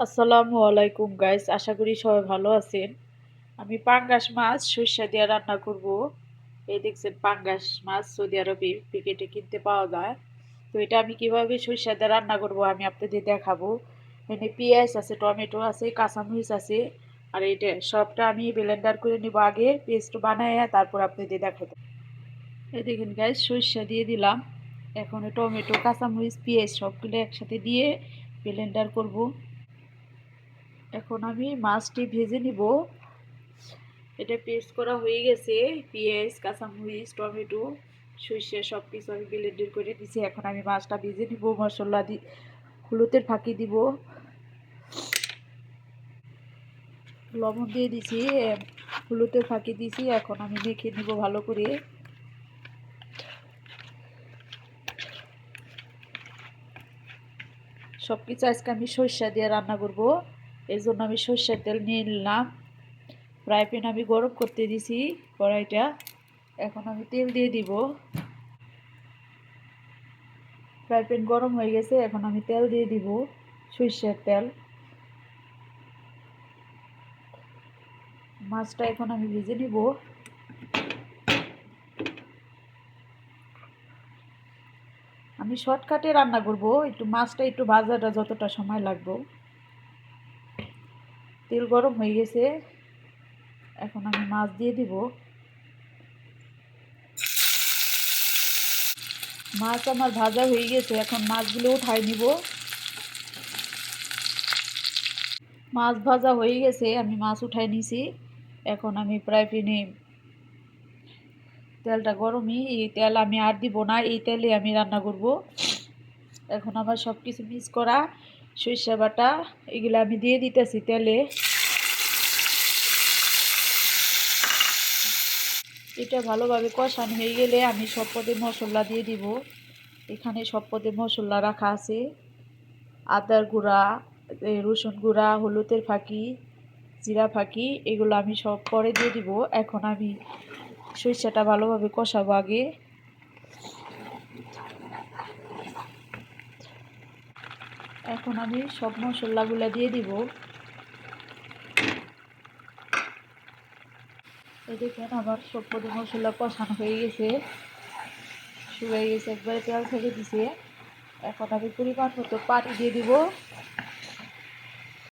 আসসালামু আলাইকুম গাইস আশা করি সবাই ভালো আছেন। আমি পাঙ্গাস মাছ সর্ষা দিয়ে রান্না করব। এই দেখছেন, পাঙ্গাস মাছ সৌদি আরবে প্যাকেটে কিনতে পাওয়া যায়। তো এটা আমি কীভাবে সর্ষা দিয়ে রান্না করব আমি আপনাদের দেখাবো। এখানে পেঁয়াজ আছে, টমেটো আছে, কাঁচামরিচ আছে। আর এটা সবটা আমি ব্লেন্ডার করে নেব আগে পেস্ট বানায় তারপর আপনাদের দেখাবো। এই দেখেন গাইস সর্ষা দিয়ে দিলাম। এখন টমেটো, কাঁচামরিচ, পেঁয়াজ সবগুলো একসাথে দিয়ে ব্লেন্ডার করব। এখন আমি মাছটি ভেজে নিব। এটা পেস্ট করা হয়ে গেছে। পেঁয়াজ, কাঁচামরিচ, টমেটো, সর্ষে সব কিছু আমি ব্লেন্ডার করে দিছি। এখন আমি মাছটা ভেজে নিব। মশলা দি, হলুদের ফাঁকি দিব। লবণ দিয়ে দিছি হলুদের ফাঁকি দিছি। এখন আমি মেখে নিব ভালো করে। সব কিছু আজকে আমি সর্ষা দিয়ে রান্না করব। এর জন্য আমি সর্ষের তেল নিয়ে নিলাম। ফ্রাই প্যান আমি গরম করতে দিছি কড়াইটা। এখন আমি তেল দিয়ে দিব। ফ্রাই প্যান গরম হয়ে গেছে, এখন আমি তেল দিয়ে দিব সর্ষের তেল। মাছটা এখন আমি ভেজে নিব। আমি শর্টকাটে রান্না করব, একটু মাছটা একটু ভাজাটা যতটা সময় লাগবে। তেল গরম হয়ে গেছে। এখন আমি মাছ দিয়ে দিব। মাছ আমার ভাজা হয়ে গেছে, এখন মাছগুলো উঠাই নিব। মাছ ভাজা হয়ে গেছে, আমি মাছ উঠাই নিছি। এখন আমি প্রায় প্যানে তেলটা গরমই, এই তেল আমি আর দিব না, এই তেলে আমি রান্না করব। এখন আমার সব কিছু মিক্স করা। সরিষা বাটা, এগুলো আমি দিয়ে দিতেছি তেলে। এটা ভালোভাবে কষানো হয়ে গেলে আমি সব পদে মশলা দিয়ে দিব। এখানে সব পদে মশলা রাখা আছে। আদার গুঁড়া রসুন গুঁড়া, হলুদের ফাঁকি, জিরা ফাঁকি, এগুলো আমি সব পরে দিয়ে দিব। এখন আমি সরিষাটা ভালোভাবে কষাবো আগে। এখন আমি সব মশলাগুলো দিয়ে দিব। এই দেখেন আমার সব পদে মশলা কষানো হয়ে গেছে। শুয়ে গেছে, একবারে তেল ছেড়ে দিছে। এখন আমি পরিমাণ মতো পানি দিয়ে দিব।